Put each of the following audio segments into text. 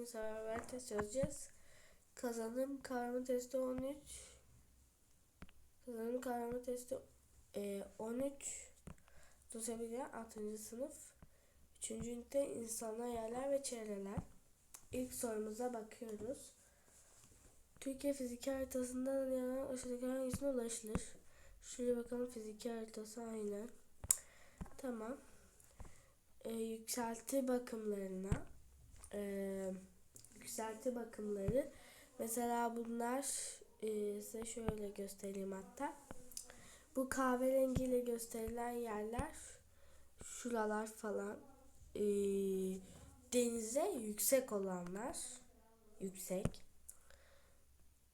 beraber test çözeceğiz. Kazanım kavramı testi 13. Kazanım kavramı testi e, 13. Dosya bilgiler 6. sınıf. 3. ünite insanlar, yerler ve çevreler. İlk sorumuza bakıyoruz. Türkiye fiziki haritasından yana aşağıdaki hangisine ulaşılır? Şuraya bakalım fiziki haritası aynen. Tamam. E, yükselti bakımlarına e, yükselti bakımları. Mesela bunlar e, size şöyle göstereyim hatta. Bu kahverengiyle gösterilen yerler şuralar falan e, denize yüksek olanlar yüksek.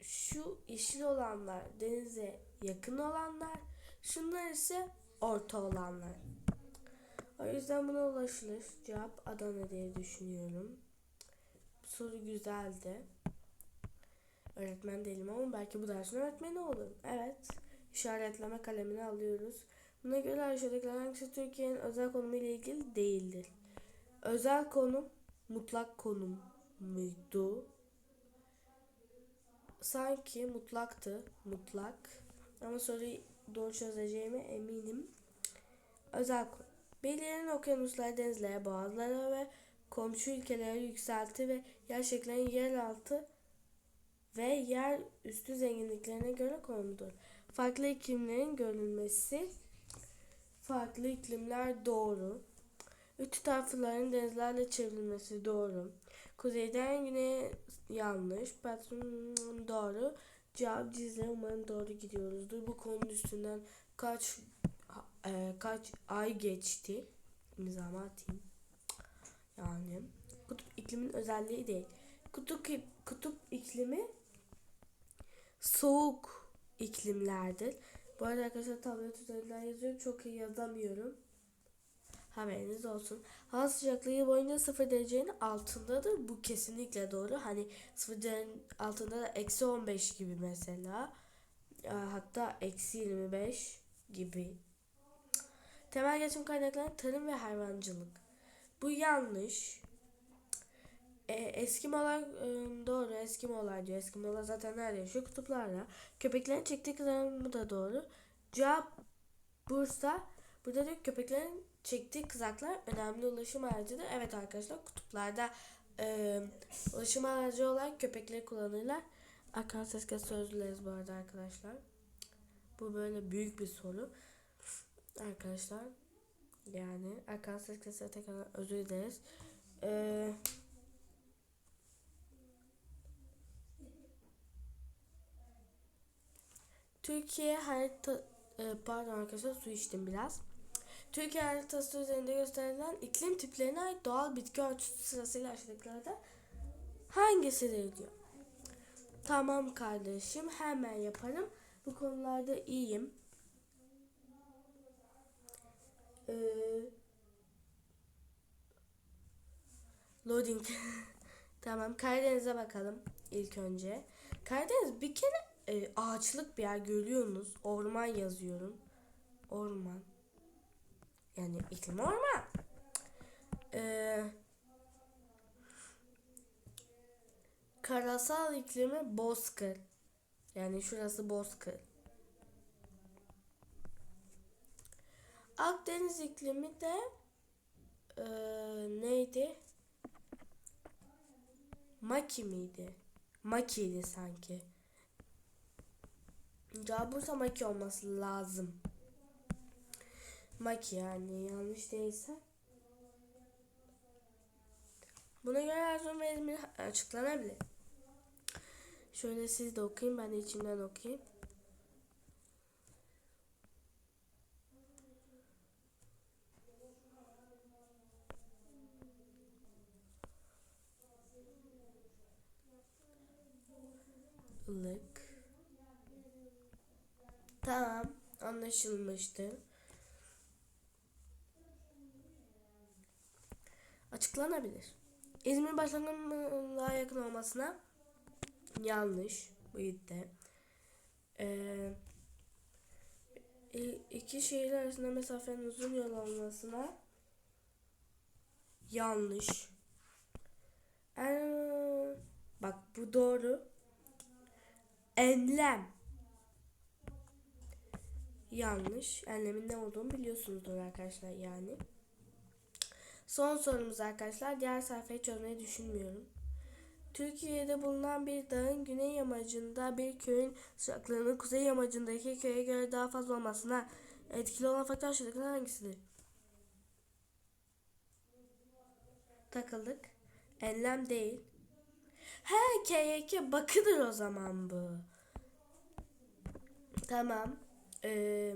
Şu yeşil olanlar denize yakın olanlar. Şunlar ise orta olanlar. O yüzden buna ulaşılır. Cevap Adana diye düşünüyorum. Soru güzeldi. Öğretmen değilim ama belki bu dersin öğretmeni olurum. Evet. İşaretleme kalemini alıyoruz. Buna göre aşağıdakiler hangisi Türkiye'nin özel konumu ile ilgili değildir? Özel konum mutlak konum muydu? Sanki mutlaktı. Mutlak. Ama soruyu doğru çözeceğime eminim. Özel konum. Belirlenen okyanuslar, denizlere, boğazlara ve komşu ülkelere yükselti ve yer şekillerinin yeraltı ve yer üstü zenginliklerine göre konumdur. Farklı iklimlerin görülmesi, farklı iklimler doğru. Ütü tarafların denizlerle çevrilmesi doğru. Kuzeyden güneye yanlış. Patron doğru. Cevap Cizre umarım doğru gidiyoruzdur. Bu konunun üstünden kaç e, kaç ay geçti. İmzamı atayım. Yani kutup iklimin özelliği değil. Kutup kutup iklimi soğuk iklimlerdir. Bu arada arkadaşlar tablet üzerinden yazıyorum. Çok iyi yazamıyorum. Haberiniz olsun. Hava sıcaklığı boyunca 0 derecenin altındadır. Bu kesinlikle doğru. Hani 0 derecenin altında da eksi 15 gibi mesela. Hatta eksi 25 gibi. Temel geçim kaynakları tarım ve hayvancılık. Bu yanlış. E, Eskimolar e, doğru. Eskimolar diyor. Eskimolar zaten nerede yaşıyor? Kutuplarda. Köpeklerin çektiği kızartma da doğru. Cevap Bursa. Burada diyor köpeklerin çektiği kızaklar önemli ulaşım aracıdır. Evet arkadaşlar kutuplarda e, ulaşım aracı olarak köpekleri kullanırlar. Akan ses kes sözlüleriz bu arada arkadaşlar. Bu böyle büyük bir soru. Arkadaşlar yani akan ses kesine tekrar özür dileriz. Eee Türkiye harita e, pardon arkadaşlar su içtim biraz. Türkiye haritası üzerinde gösterilen iklim tiplerine ait doğal bitki ölçüsü sırasıyla aşağıdakilerden hangisidir diyor. Tamam kardeşim hemen yaparım. Bu konularda iyiyim. Ee, loading. tamam Karadeniz'e bakalım ilk önce. Karadeniz bir kere e, ağaçlık bir yer görüyorsunuz. Orman yazıyorum. Orman. Yani iklim orman. Ee, karasal iklimi bozkır. Yani şurası bozkır. Akdeniz iklimi de e, neydi? Maki miydi? Maki'ydi sanki. Cevap Bursa Maki olması lazım. Maki yani yanlış değilse. Buna göre Erzurum ve İzmir açıklanabilir. Şöyle siz de okuyun ben de içimden okuyayım. Ilık Tamam anlaşılmıştır. Açıklanabilir. İzmir başlangıcının daha yakın olmasına yanlış. Bu iddia. Ee, iki şehir arasında mesafenin uzun yol olmasına yanlış. En Bu doğru. Enlem. Yanlış. Enlemin ne olduğunu biliyorsunuzdur arkadaşlar yani. Son sorumuz arkadaşlar. Diğer sayfayı çözmeyi düşünmüyorum. Türkiye'de bulunan bir dağın güney yamacında bir köyün sıcaklığının kuzey yamacındaki köye göre daha fazla olmasına etkili olan faktör aşağıdakilerden hangisidir? Takıldık. Enlem değil. He KYK bakıdır o zaman bu. Tamam. Ee,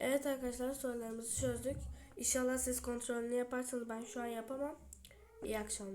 evet arkadaşlar sorularımızı çözdük. İnşallah siz kontrolünü yaparsanız ben şu an yapamam. İyi akşamlar.